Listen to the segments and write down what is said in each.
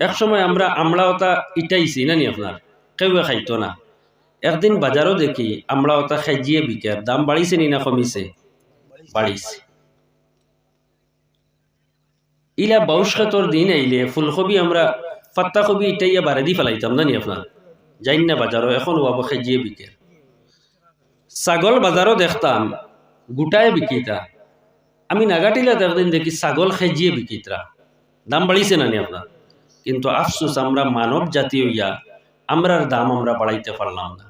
এক সময় আমরা আমলা ওটা ইটাইছি, না নি আপনার? কেউ খাইতো না। একদিন বাজারও দেখি আমলা ওটা খাইজিয়ে বিকের দাম বাড়িছে নি না কমিছে? বাড়িছে ইলা বাউশ খাতর দিন আইলে ফুলকবি আমরা পাত্তা কবি ইটাইয়া বারে দি ফেলাইতাম না নি আপনার যাইন না বাজারও এখন ওয়াব খাইজিয়ে বিকে। ছাগল বাজারও দেখতাম গোটায় বিকিতা। আমি নাগাটিলা একদিন দেখি ছাগল খেজিয়ে বিকিতরা দাম বাড়িছে না নি আপনার কিন্তু আফসোস, আমরা মানব জাতীয় ইয়া আমরার দাম আমরা বাড়াইতে পারলাম না।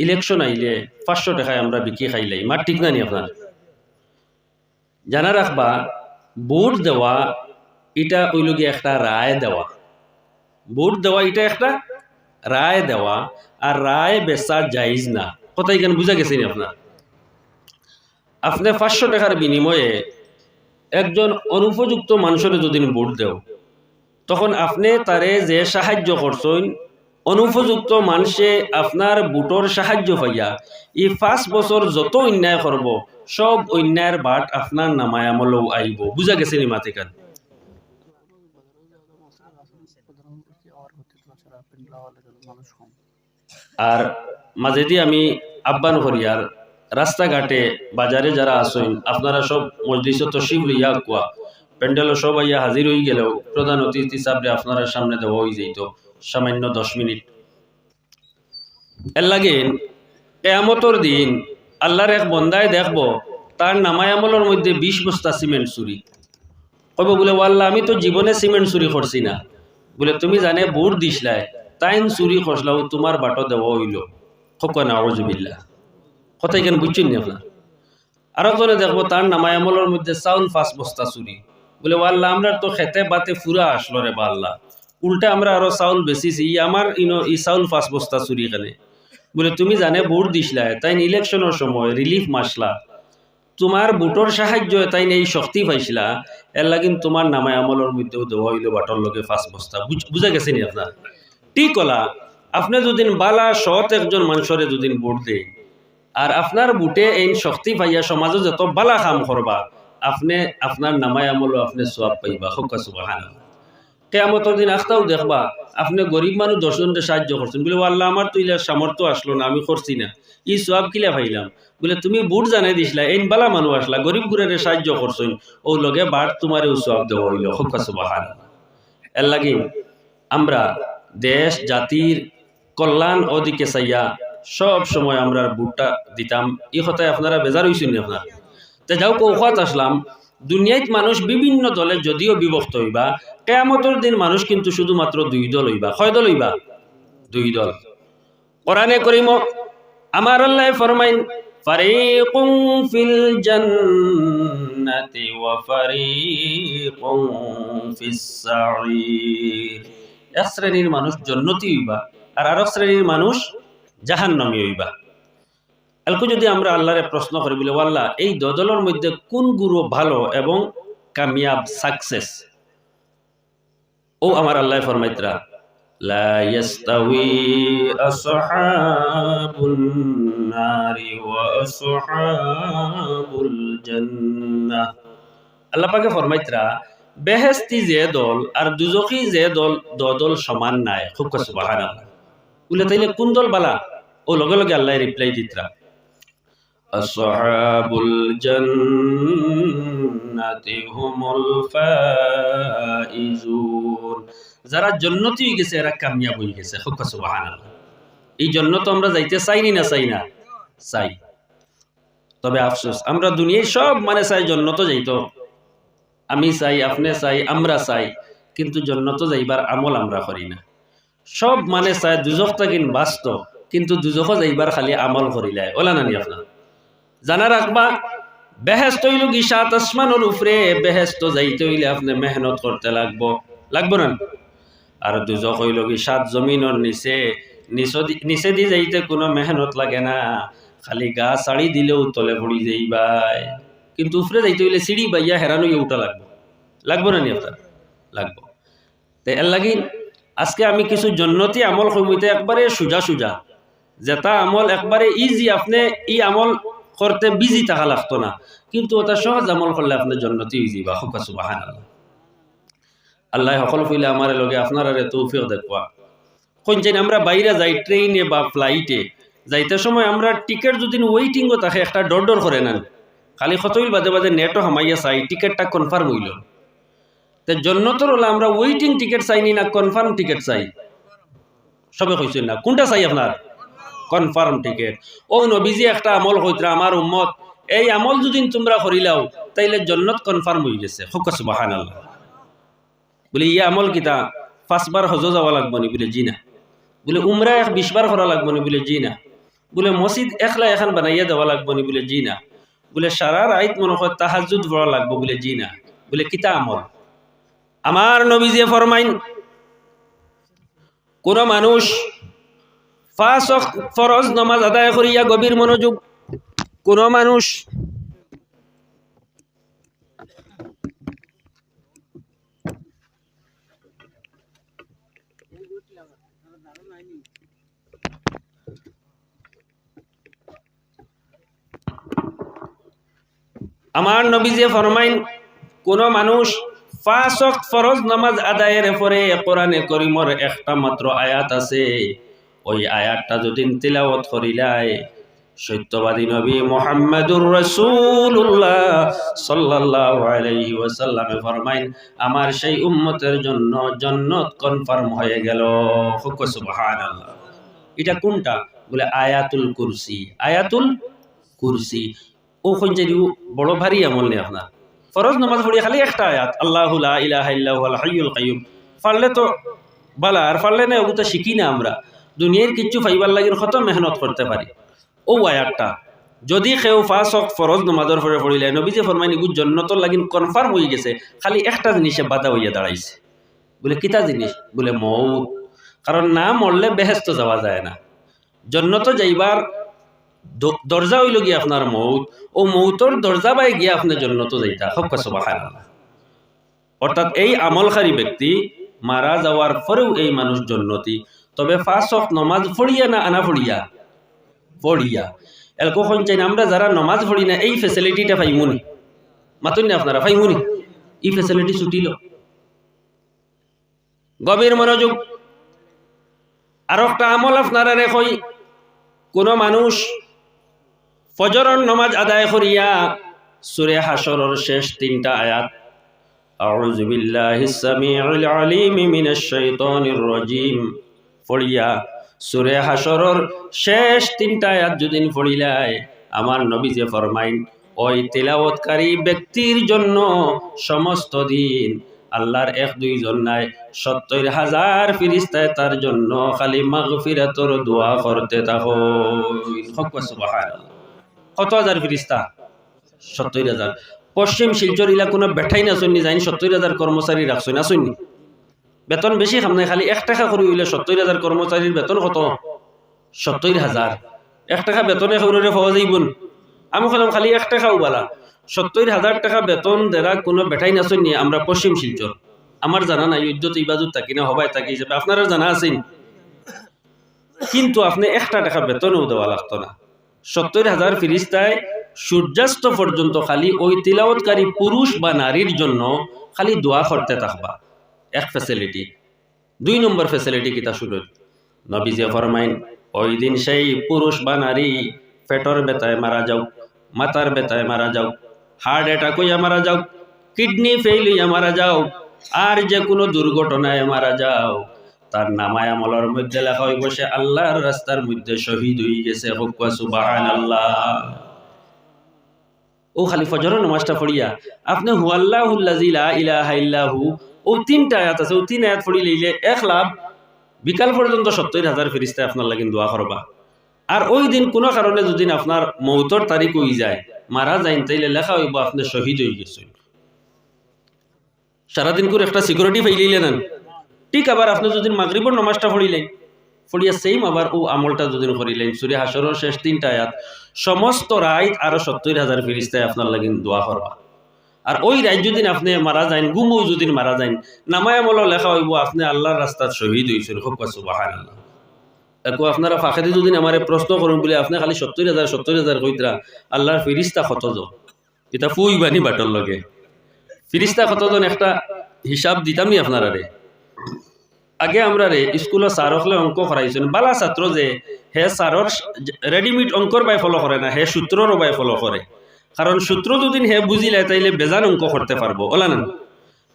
ইলেকশন আইলে পাঁচশো টাকায় আমরা বিক্রি খাইলাই, মার ঠিক না নি আপনার? জানা রাখবা, ভোট দেওয়া এটা ওইল গিয়ে একটা রায় দেওয়া। ভোট দেওয়া এটা একটা রায় দেওয়া, আর রায় বেচা জাইজ না। কথা এখানে বুঝা গেছে নি আপনার? আপনি পাঁচশো টাকার বিনিময়ে একজন অনুপযুক্ত মানুষের যদি ভোট দেও, তখন আপনি তারে যে সাহায্য করছেন, অনুপযুক্ত মানুষে আপনার বুটর সাহায্য পাইয়া, এই পাঁচ বছর যত অন্যায় করব, সব অন্যায়ের বাট আপনার নামায় আমলেও আইব। বুঝা গেছে নি মাতিকান? আর মাঝেদি আমি আহ্বান করি, আর রাস্তাঘাটে বাজারে যারা আসেন আপনারা সব মজলিস তশিব লইয়া কুয়া প্যান্ডেল সব আইয়া হাজির হয়ে গেলেও প্রধান অতিথি হিসাবে আপনারা সামনে দেওয়া হয়ে যেত সামান্য দশ মিনিট। এর লাগে কেয়ামতর দিন আল্লাহর এক বন্দায় দেখব, তার নামায় আমলের মধ্যে বিশ বস্তা সিমেন্ট চুরি। কব বলে ওয়াল্লাহ আমি তো জীবনে সিমেন্ট চুরি করছি না। বলে, তুমি জানে, বুট দিসলাই তাইন চুরি করলাও তোমার বাটো দেওয়া হইল। খোকা নাওজবিল্লা কথা এখানে বুঝছেন নি আপনার? আরও জনে দেখব তার নামায় আমলের মধ্যে চাউল পাঁচ বস্তা চুরি। বলে আল্লাহ আমরা তো খেতে বাতে ফুরা আসলো রে বা আল্লাহ। উল্টা আমরা আরও চাউল বেচিছি, ই আমার ইনো, ই চাউল পাঁচ বস্তা চুরি এখানে। বলে, তুমি জানে ভোট দিসলা তাই ইলেকশনের সময় রিলিফ মাসলা তোমার বুটর সাহায্য তাই এই শক্তি পাইছিলা। এর লাগিন তোমার নামায় আমলের মধ্যেও দেওয়া হইল বাটর লগে পাঁচ বস্তা। বুঝ- বুঝা গেছে নি আপনার? ঠিক কলা, আপনি দুদিন বালা, সৎ একজন মানুষের দুদিন ভোট দেয় আর আপনার বুটে এই শক্তি পাইয়া সমাজে যত বালা কাম করবা আপনি আপনার নামায় আমলো আপনি সব পাইবা। হকা সুবাহান কেয়ামতর দিন আখতাও দেখবা, আপনি গরিব মানুষ দশজনকে সাহায্য করছেন বলে, "ও আল্লাহ আমার তো ইলা সামর্থ্য আসলো না, আমি করছি না। ই সব কিলা ভাইলাম বলে, তুমি বুট জানাই দিছিলা এই বালা মানুষ আসলা গরিব গুড়ারে সাহায্য করছেন ও লগে বার তোমার সব দেওয়া হইল। হকা সুবাহান এর লাগি আমরা দেশ জাতির কল্যাণ ওদিকে চাইয়া সব সময় আমরা বুটটা দিতাম। এই কথায় আপনারা বেজার হয়েছেন আপনার? তে যাও কৌখাত আসলাম। দুনিয়াত মানুষ বিভিন্ন দলে যদিও বিভক্ত হইবা, কেয়ামতর দিন মানুষ কিন্তু শুধুমাত্র দুই দল হইবা। কয় দল হইবা? দুই দল। কোরআনে করিম, আমার আল্লাহ ফরমাইন ফিল জান্নাতি ওয়া ফারিকুম ফিস সাঈর। এক শ্রেণির মানুষ জন্নতি হইবা, আর আরেক শ্রেণির মানুষ জাহান্নামী হইবা। এলকু যদি আমরা আল্লাহরে প্রশ্ন করি, বলে আল্লাহ এই দদলের মধ্যে কোন গুরু ভালো এবং কামিয়াব সাকসেস ও আমার আল্লাহ ফরমাইতরা, লা ইয়াস্তাউই বেহেস্তি যে দল আর দুজকি যে দল দল সমান নাই। খুব সুবহানাল্লাহ। বলে তাইলে কোন দল বালা? ও লগে লগে আল্লাহ রিপ্লাই দিতরা। আসহাবুল জান্নাতি হুমুল ফাইজুন। যারা জন্নতি হয়ে গেছে এরা কামিয়াব হয়ে গেছে। সুবহানাল্লাহ। এই জন্য তো আমরা যাইতে চাইনি না চাই না? চাই। তবে আফসোস আমরা দুনিয়ায় সব মানে চাই জন্নত যাইতো। আমি চাই আপনি চাই আমরা চাই। কিন্তু জন্নত যাইবার আমল আমরা করি না। সব মানে চাই দুজক তাকিন বাস্ত কিন্তু দুজক যাইবার খালি আমল করিলাই ওলা নানি আপনার? জানা রাখবা, বেহেস্ত হইল কি সাত আসমানের উপরে বেহেস্ত যাইতে হইলে আপনি মেহনত করতে লাগবো। লাগবো না? আর দুজক হইল কি সাত জমিনের নিচে নিচে- দি যাইতে কোনো মেহনত লাগে না। খালি গা সাড়ি দিলেও তলে পড়ি যাইবাই। কিন্তু উপরে যাইতে হইলে সিঁড়ি বাইয়া হেরানো উঠা লাগবো। লাগবো না নি আপনার? লাগবো। তো এর লাগি, আজকে আমি কিছু জন্নতি আমল কমিতে একবারে সোজা সোজা। যেটা আমল একবারে ইজি আপনি ই আমল করতে বিজি থাকা লাগতো না। কিন্তু ওটা সহজ আমল করলে আপনি জন্নতি হয়ে যাবা হুকা সুবাহান আল্লাহ সকল ফইলে আমার লগে আপনার তৌফিক দেখবা কোনছেন আমরা বাইরে যাই ট্রেনে বা ফ্লাইটে যাইতে সময় আমরা টিকিট যদি ওয়েটিংও থাকে, একটা ডর করে নেন। খালি কতইল বাদে বাদে নেটও হামাইয়া চাই টিকিটটা কনফার্ম হইল। তে জন্নতর হলে আমরা ওয়েটিং টিকিট চাইনি না কনফার্ম টিকিট চাই। সবে কইছেন না, কোনটা চাই আপনার? কনফার্ম টিকিট ও নবীজি একটা আমল কইতরা আমার উম্মত, এই আমল যদি তোমরা করিলাও তাইলে জন্নত কনফার্ম হয়ে গেছে। হুক সুবাহান আল্লাহ বলে ইয়ে আমল কিতা? পাঁচবার হজ যাওয়া লাগবো নি? বলে, জি না। বলে, উমরা এক বিশবার করা লাগবো নি? বলে, জি না। বলে মসজিদ একলা এখন বানাইয়া দেওয়া লাগবো নি? বলে, জি না। বলে, সারা রাইত মনে হয় তাহাজুদ পড়া লাগবো। বলে, জি না। বলে, কিতা আমল? আমার নবীজি ফরমাইন কোন মানুষ ওয়াক্ত ফরজ নামাজ আদায় করিয়া গভীর মনোযোগ কোন মানুষ আমার নবীজে ফরমাইন, কোন মানুষ পাঁচ ফরজ নামাজ আদায়ের পরে কোরআনে করিমর একটা মাত্র আয়াত আছে। ওই আয়াতটা যদি তিলাওয়াত করিলাই, সত্যবাদী নবী মোহাম্মদুর রসুল্লাহ সাল্লাল্লাহু আলাইহি ওয়াসাল্লামে ফরমাইন, আমার সেই উম্মতের জন্য জন্নত কনফার্ম হয়ে গেল। সুবহানাল্লাহ। এটা কোনটা? বলে আয়াতুল কুরসি। আয়াতুল কুরসি। ও খঞ্জারি বড় ভারী আমল নেই আপনার। ফরজ নামাজ পড়ি খালি একটা আয়াত, আল্লাহ লা ইলাহা আল হাইয়ুল কাইয়ুম। পারলে তো বালা, আর পারলে না, ওগুলো শিখি না আমরা। দুনিয়ার কিচ্ছু ফাইবার লাগির কত মেহনত করতে পারি। ও আয়াতটা যদি কেউ ফাঁস হক ফরজ নমাজের পরে পড়িলে, নবীজি ফরমাইন এগুলো জন্নতর লাগিন কনফার্ম হয়ে গেছে, খালি একটা জিনিসে বাধা হইয়া দাঁড়াইছে। বলে, কিতা জিনিস? বলে মৌত কারণ না মরলে বেহেস্ত যাওয়া যায় না। জন্নত যাইবার দরজা হইল গিয়ে আপনার মৌত ও মৌতর দরজা বাই গিয়ে আপনার জন্নত যাইতা সব হক সুবাহান অর্থাৎ এই আমলকারী ব্যক্তি মারা যাওয়ার পরেও এই মানুষ জন্নতি। তবে ফার্স্ট অফ নমাজ ফড়িয়া না আনা ফড়িয়া ফড়িয়া এলকোখন চাই আমরা যারা নমাজ পড়ি না এই ফেসিলিটিটা পাইমুনি মাতুন না আপনারা পাইমুনি এই ফেসিলিটি ছুটিল গভীর মনোযোগ আর একটা আমল আপনারা রেখই কোনো মানুষ ফজরর নমাজ আদায় করিয়া সুরে হাসরের শেষ তিনটা আয়াত أعوذ بالله السميع العليم من الشيطان الرجيم ফড়িয়া সুরে হাসরর শেষ তিনটা আয়াত যদিন ফড়িলায় আমার নবী যে ফরমাইন, ওই তেলাওয়াতকারী ব্যক্তির জন্য সমস্ত দিন আল্লাহর এক দুইজন নাই, সত্তর হাজার ফিরিস্তায় তার জন্য খালি মাগফিরাতর দোয়া করতে থাকো। কত হাজার ফিরিস্তা? সত্তর হাজার। পশ্চিম শিলচর ইলা কোনো বেঠাই না শুনি যাইনি সত্তর হাজার কর্মচারী রাখছো না শুনি বেতন বেশি খাম নাই, খালি এক টাকা করে হইলে সত্তর হাজার কর্মচারীর বেতন কত? সত্তর হাজার এক টাকা বেতনে সৌরে পাওয়া যাইবন আমি কলাম, খালি এক টাকাও উবালা। সত্তর হাজার টাকা বেতন দেরা কোনো বেঠাই না? শুনি আমরা পশ্চিম শিলচর আমার জানা নাই ইজ্জত ইবাজত থাকি না হবাই থাকি হিসেবে আপনারা জানা আছেন কিন্তু আপনি একটা টাকা বেতনও দেওয়া লাগতো না। সত্তর হাজার ফিরিস্তায় সূর্যাস্ত পর্যন্ত খালি ওই তিলাওয়াতকারী পুরুষ বা নারীর জন্য খালি দোয়া করতে থাকবা। এক ফ্যাসিলিটি দুই নম্বর ফ্যাসিলিটি কিতা শুনুন নবীজে ফরমাইন, ওই দিন সেই পুরুষ বা নারী পেটর বেতায় মারা যাও মাথার বেতায় মারা যাও, হার্ট অ্যাটাক হইয়া মারা যাও, কিডনি ফেইল হইয়া মারা যাও, আর যে কোনো দুর্ঘটনায় মারা যাও। তার নামায় আমলের মধ্যে লেখা হইব, সে আল্লাহর রাস্তার মধ্যে শহীদ হয়ে গেছে হুকুয়া সুবাহান আল্লাহ ও খালি ফজরের নামাজটা পড়িয়া, আপনি হুয়াল্লাহুল্লাজি লা ইলাহা ইল্লাহু ও তিনটা আয়াত আছে, ও তিন আয়াত পড়ি লইলে এক লাভ, বিকাল পর্যন্ত সত্তর হাজার ফিরিস্তায় আপনার লাগিন দোয়া করবা। আর ওই দিন কোনো কারণে যদি আপনার মৌতর তারিখ হয়ে যায়, মারা যায়, তাইলে লেখা হইব আপনি শহীদ হয়ে গেছেন। সারাদিন করে একটা সিকিউরিটি ফাইলিলে নেন। ঠিক আবার আপনি যদি মাগরিবর নমাজটা পড়িলেন, পড়িয়া সেম আবার ও আমলটা যদি করিলেন সুরে হাসরের শেষ তিনটা আয়াত, সমস্ত রাইত আরও সত্তর হাজার ফিরিস্তায় আপনার লাগিন দোয়া করবা। আর ওই রাইত যদি আপনি মারা যান গুমও যদি মারা যান নামায় আমল লেখা হইব, আপনি আল্লাহর রাস্তার শহীদ হয়েছেন খুব কাছে বাহার আল্লাহ একো আপনারা ফাঁকাতে যদি আমার প্রশ্ন করুন বলে, আপনি খালি সত্তর হাজার সত্তর হাজার কইতরা আল্লাহর ফিরিস্তা কতজন এটা ফুই বানি বাটর লগে। ফিরিস্তা কতজন একটা হিসাব দিতামই আপনারা রে আগে আমরা রে স্কুলে স্যার হলে অঙ্ক করাইছেন বালা ছাত্র যে, হে স্যারর রেডিমেড অঙ্কর বাই ফলো করে না, হে সূত্ররও বাই ফলো করে কারণ সূত্র দুদিন হে বুঝিলে তাইলে বেজান অঙ্ক করতে পারব। ওলা না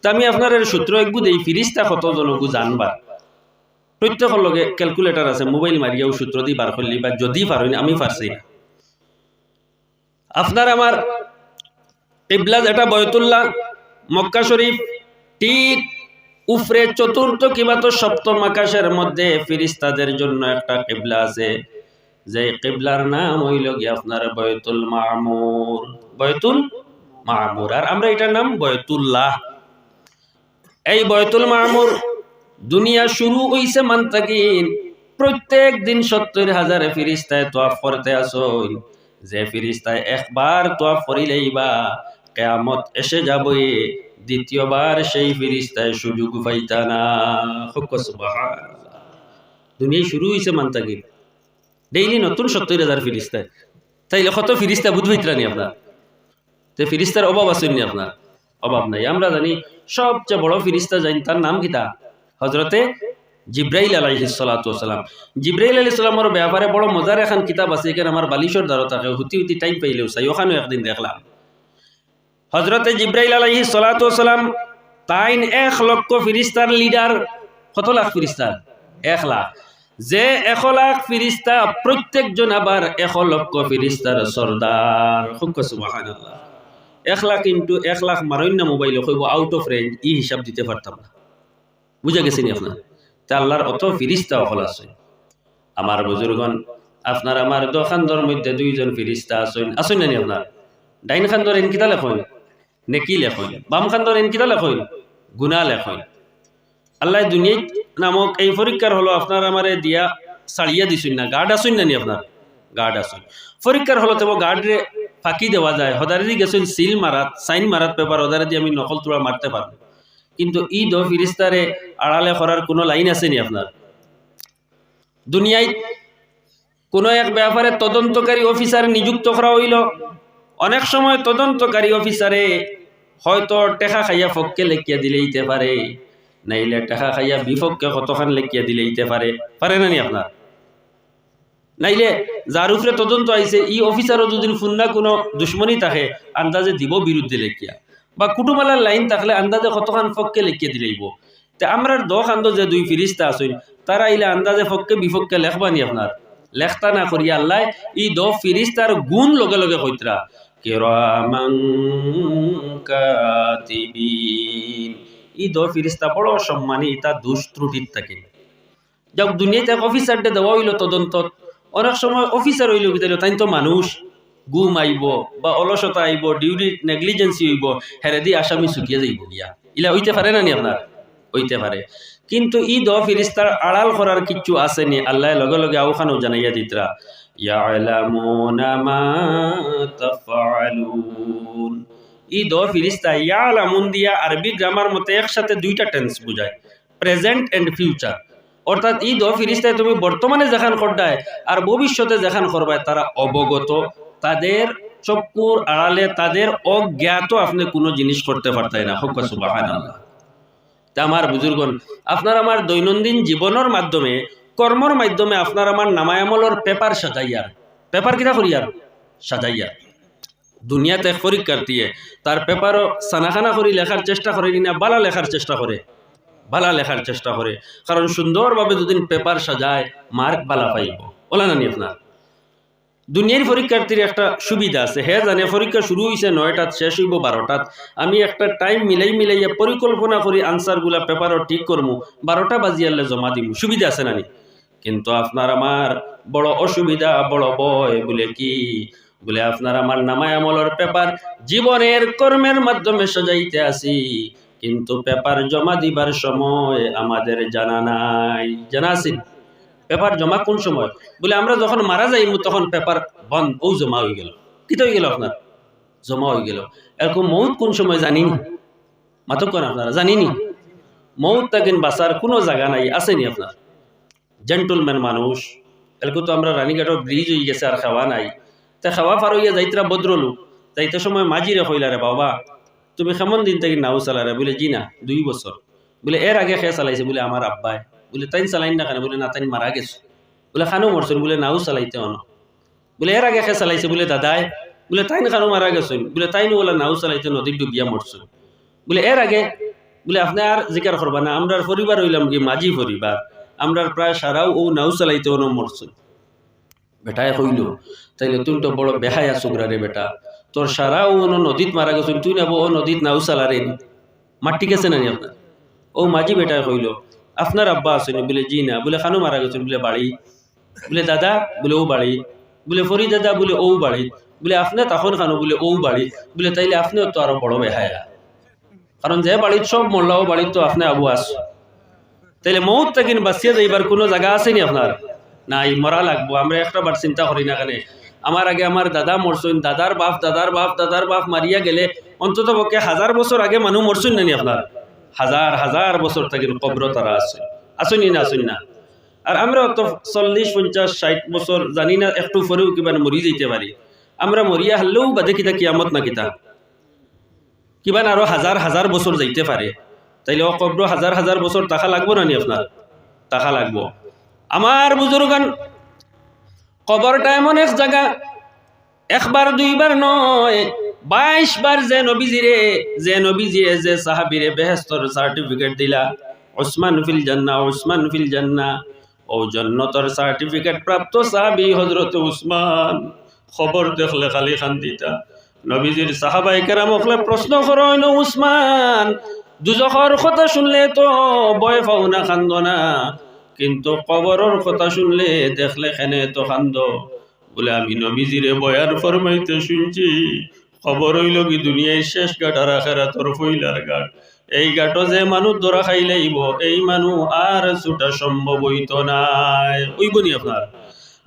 তা আমি আপনার সূত্র একবু দেই ফিরিস্তা কত জনকু জানবার? প্রত্যেকের লগে ক্যালকুলেটার আছে মোবাইল মারিয়াও সূত্র দি বার করলি বা যদি পারেন আমি পারছি না। আপনার আমার টিবলা যেটা বয়তুল্লাহ, মক্কা শরীফ ঠিক উফরে চতুর্থ কিংবা তো সপ্তম আকাশের মধ্যে ফিরিস্তাদের জন্য একটা কিবলা আছে যে কিবলার নাম হইল গিয়ে আপনার বয়তুল মামুর। বয়তুল মামুর। আর আমরা এটার নাম বয়তুল্লাহ এই বয়তুল মামুর দুনিয়া শুরু হইছে মান্তাকিন। প্রত্যেক দিন সত্তর হাজার ফিরিস্তায় তোয়াফ করতে আসইন যে ফিরিস্তায় একবার তোয়াফ করিলেই বা কেয়ামত এসে যাবই দ্বিতীয়বার সেই ফিরিস্তায় সুযোগ পাইতা না। দুনিয়ায় শুরু হয়েছে মান্তাকিন। ডেইলি নতুন সত্তর হাজার ফিরিস্তায় তাইলে কত ফিরিস্তা বুঝবইতরা নি আপনার? তো ফিরিস্তার অভাব আসেননি আপনার? অভাব নাই। আমরা জানি সবচেয়ে বড় ফিরিস্তা জানি তার নাম কিতা? হজরতে জিব্রাইল আলাইহি সালাম জিব্রাইল আলাইহিস সালামের ব্যাপারে বড় মজার এখন কিতাব আছে, এখানে আমার বালিশর দ্বারা থাকে হুতি হুতি টাইম পাইলেও চাই, ওখানেও একদিন দেখলাম। হজরতে জিব্রাইল আলাইহি সালাম তাইন এক লক্ষ ফিরিস্তার লিডার কত লাখ ফিরিস্তার? এক লাখ। যে এক লাখ ফিরিস্তা, প্রত্যেকজন আবার এক লক্ষ ফিরিস্তার সর্দার। এক লাখ ইন্টু এক লাখ মারইন না মোবাইল, কইব আউট অফ রেঞ্জ ই হিসাব দিতে পারতাম না। বুঝে গেছেন আপনার? তা আল্লাহর অত ফিরিস্তা অকল আছে। আমার বুজুর্গন আপনার আমার দোকানদর মধ্যে দুইজন ফিরিস্তা আছেন। আছেন নানি আপনার? ডাইন খান্দর এনকিতা লেখন, নেকি লেখন, বাম খান্দর এনকিতা লেখন, গুণা লেখন। আল্লাহ দুনিয়াত নামক এই পরীক্ষার হলো আপনার আমারে দিয়া সাড়িয়া দিছুন না। গার্ড আসুন নানি আপনার? গার্ড আসুন পরীক্ষার হলো তো গার্ডরে ফাঁকি দেওয়া যায়। হদারে দি গেছেন, সিল মারাত, সাইন মারাত পেপার হদারে দিয়ে আমি নকল তোলা মারতে পারব। কিন্তু ঈদ ও ফিরিস্তারে আড়ালে করার কোনো লাইন আছে নি আপনার? দুনিয়ায় কোনো এক ব্যাপারে তদন্তকারী অফিসার নিযুক্ত করা হইল। অনেক সময় তদন্তকারী অফিসারে হয়তো টেকা খাইয়া ফককে লেখিয়া দিলেইতে পারে। নাইলে টেকা খাইয়া বিপক্ষে কতখান লেখিয়া দিলেইতে পারে? পারে না নি আপনার? নাইলে যার উপরে তদন্ত আইছে, ই অফিসারও যদি ফুন্না কোনো দুশ্মনী থাকে, আন্দাজে দিব বিরুদ্ধে লেখিয়া। বা কুটুমালার লাইন থাকলে আন্দাজে কতখান ফককে লেখিয়ে দিলেইব তে আমরা দশ আন্দ যে দুই ফিরিস্তা আসুন তারা আইলে আন্দাজে ফককে বিপক্ষে লেখবানি আপনার? লেখতা না করিয়া আল্লাহ ই দ ফিরিস্তার গুণ লগে লগে কইতরা, কিরামান কাতিবিন। ই দ ফিরিস্তা বড় সম্মানী তা দুষ ত্রুটির থাকে। যাক দুনিয়াতে অফিসারটা দেওয়া হইল তদন্ত অনেক সময় অফিসার হইল বিতাইল তাই তো মানুষ গুম আইব বা অলসতা আইব, ডিউটি নেগলিজেন্সি হইব, হেরে দি আসামি চুকিয়ে যাইব গিয়া। ইলা হইতে পারে না নি আপনার? হইতে পারে। কিন্তু ই দ ফিরিস্তার আড়াল করার কিচ্ছু আসেনি আল্লাহ লগে লগে আওখানেও জানাইয়া দিতরা। ইয়ালামুনা মা তাফআলুন। ই দ ফিরিস্তা ইয়ালামুন দিয়া আরবি গ্রামার মতে একসাথে দুইটা টেন্স বুঝায় প্রেজেন্ট এন্ড ফিউচার অর্থাৎ ই দ ফিরিস্তায় তুমি বর্তমানে যেখান করডায় আর ভবিষ্যতে যেখান করবায় তারা অবগত। তাদের চক্ষুর আড়ালে তাদের অজ্ঞাত আপনি কোনো জিনিস করতে পারতাই না। হোক সুবাহান তা আমার বুজুর্গন আপনার আমার দৈনন্দিন জীবনের মাধ্যমে, কর্মর মাধ্যমে আপনার আমার নামায়ামলর পেপার সাজাইয়ার। পেপার কিনা করিয়ার? সাজাইয়ার। দুনিয়াতে এক পরীক্ষার্থীয়ে তার পেপারও সানাখানা করি লেখার চেষ্টা করে কিনা বালা লেখার চেষ্টা করে। বালা লেখার চেষ্টা করে। কারণ সুন্দরভাবে যদি পেপার সাজায়, মার্ক বালা পাইব। ওলা নানি আপনার দুনিয়ার পরীক্ষার্থীর একটা সুবিধা আছে। হে জানে, পরীক্ষা শুরু হয়েছে নয়টাত, শেষ হইব বারোটাত। আমি একটা টাইম মিলাই মিলাইয়া পরিকল্পনা করি আনসারগুলা পেপারও ঠিক করমু, বারোটা বাজিয়ালে জমা দিমু। সুবিধা আছে নানি কিন্তু আপনার আমার বড় অসুবিধা, বড় বয় বলে কি? বলে, আপনার আমার নামায় আমলের পেপার জীবনের কর্মের মাধ্যমে সাজাইতে আসি। কিন্তু পেপার জমা দিবার সময় আমাদের জানা নাই। জানা আছি? পেপার জমা কোন সময়? বলে, আমরা যখন মারা যাই তখন পেপার বন্ধ ও জমা হয়ে গেল। কিতা হয়ে গেল আপনার? জমা হয়ে গেল। এরকম মৌত কোন সময় জানিনি? মাতক কেন আপনারা, জানিনি? মৌত তাকিন বাসার কোনো জায়গা নাই, আসেনি আপনার। জেন্টলম্যান মানুষ। এরকম তো আমরা রানীঘাটর ব্রিজ হয়ে গেছে আর খাওয়া নাই। তা খাওয়া পার হইয়া যাইতরা বদ্রলু। যাইতে সময় মাঝিরে কইলা রে, বাবা, তুমি কেমন দিন থেকে নাও চালারে বলে, জি না, দুই বছর। বলে, এর আগে খেয়ে চালাইছে? বলে, আমার আব্বাই। বলে, তাইন চালাইন না কেন? বলে না তাইন মারা গেছে। বলে, খানো মরছেন? বলে, নাও চালাইতে অন। বলে, এর আগে খেয়ে চালাইছে? বলে, দাদাই। বলে, তাইন খানো মারা গেছেন। বলে, তাইন বলে, নাও চালাইতে নদীর ডুবিয়া মরছেন। বলে, এর আগে? বলে, আপনি আর জিকার করবা না, আমরার পরিবার হইলাম কি মাঝি পরিবার। আমরার প্রায় সারাও ও নাও চালাইতে অন মরছেন। বেটায় কইল তাইলে তুই তো বড় বেহায়া সুগরা রে বেটা। তোর সারা ও নদীত মারা গেছেন, তুই না ও নদীত নাও চালারে নি মাটি গেছে না আপনার? ও মাঝি বেটায় কইল আপনার আব্বা আসেনি বলে জি না। বলে খানো মারা গেছেন, বলে বাড়ি। বলে দাদা, বলে ও বাড়ি। বলে ফরি দাদা, বলে ও বাড়ি। বলে আপনি তখন খানো, বলে ও বাড়ি। বলে তাইলে আপনিও তো আরও বড় বেহায়া। কারণ যে বাড়ির সব মোল্লাও বাড়ির তো আপনি আবু আস। তাইলে মৌত তাকিন বাঁচিয়ে যাইবার কোনো জায়গা আসেনি আপনার? নাই, মরা লাগবো, আমরা একটা বার চিন্তা করি না কেন। আমার আগে আমার দাদা মরছেন দাদার বাপ দাদার বাপ দাদার বাপ মারিয়া গেলে অন্তত পক্ষে হাজার বছর আগে মানুষ মরছেন নানি আপনার হাজার হাজার বছর থাকি কব্র তারা আছে। আসুনি না আসুন না। আর আমরা অত চল্লিশ পঞ্চাশ ষাট বছর জানি না, একটু পরেও কিবা মরি যেতে পারি আমরা মরিয়া হারলেও বাদে কিতা কিয়ামত না কিতা। কিবা আরও হাজার হাজার বছর যাইতে পারে তাইলে কব্র হাজার হাজার বছর টাকা লাগবো না নি আপনার টাকা লাগবো। আমার বুজুর্গান, কবরটা এমন এক জায়গা, একবার, দুইবার নয়, বাইশ বার যে নবীজিরে, যে নবীজিয়ে যে সাহাবিরে বেহেস্তর সার্টিফিকেট দিলা ওসমান ফিল জান্না ওসমান ফিল জান্না ও জন্নতর সার্টিফিকেট প্রাপ্ত সাহাবি হজরত উসমান, খবর দেখলে খালি খান্দিতা। নবীজির সাহাবাই কেরাম প্রশ্ন করো উসমান, দুজখর কথা শুনলে তো বয় পাও না খান্দ না। কিন্তু কবরের কথা শুনলে দেখলে খেনে তো খান্দ বলে, আমি নবীজিরে বয়ার ফরমাইতে শুনছি খবর হইল কি দুনিয়ায় শেষ ঘাট আর আখেরাতর ফইলার ঘাট এই গাটো যে মানুষ ধরা খাইলেইব এই মানুষ আর ছুটা সম্ভব হইত নাই। ওইবনি আপনার।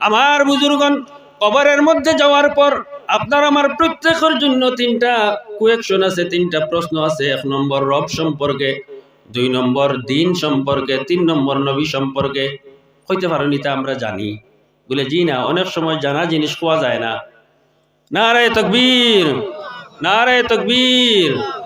আমার বুজুর্গন কবরের মধ্যে যাওয়ার পর আপনার আমার প্রত্যেকের জন্য তিনটা কুয়েকশন আছে, তিনটা প্রশ্ন আছে। এক নম্বর, রব সম্পর্কে। দুই নম্বর দিন সম্পর্কে, তিন নম্বর নবী সম্পর্কে। হইতে পারেন তা আমরা জানি। বলে, জি না, অনেক সময় জানা জিনিস পাওয়া যায় না। নারায় তকবীর নারায় তকবীর।